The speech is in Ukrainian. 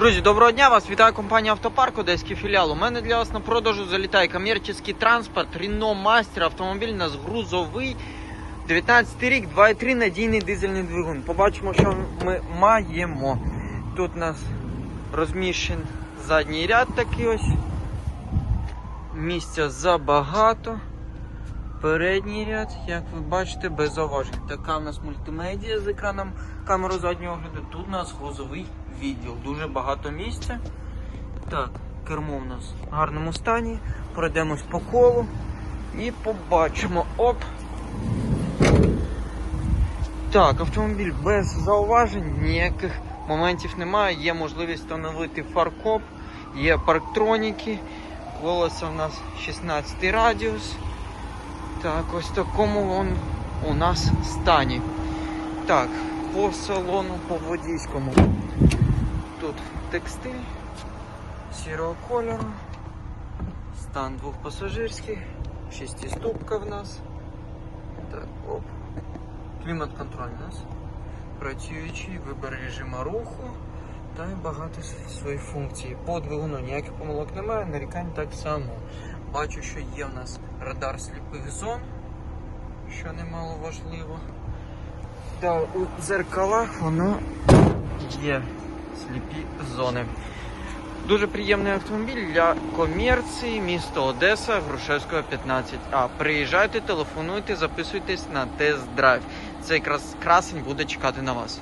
Друзі, доброго дня! Вас вітає компанія Автопарк, Одеський філіал. У мене для вас на продажу залітає комерційний транспорт Renault Master. Автомобіль у нас грузовий. 19 рік, 2,3 надійний дизельний двигун. Побачимо, що ми маємо. Тут у нас розміщений задній ряд такий ось. Місця забагато. Передній ряд, як ви бачите, без зауважень. Така у нас мультимедіа з екраном камеру заднього огляду. Тут у нас грузовий відділ. Дуже багато місця. Так, кермо у нас в гарному стані. Пройдемось по колу і побачимо. Оп! Так, автомобіль без зауважень, ніяких моментів немає. Є можливість встановити фаркоп, є парктроніки. Колеса у нас 16 радіус. Так, ось такому він у нас стані. Так, по салону, по водійському. Тут текстиль сірого кольору. Стан двохпасажирський. Шестиступка в нас. Так, оп. Клімат-контроль у нас. Працюючий, вибір режиму руху та й багато своїх функцій. По двигуну ніяких помилок немає, нарікань так само. Бачу, що є в нас радар сліпих зон, що немало важливо. Та у дзеркалах воно є сліпі зони. Дуже приємний автомобіль для комерції, місто Одеса, Грушевського 15А. Приїжджайте, телефонуйте, записуйтесь на тест-драйв. Цей крас- красень буде чекати на вас.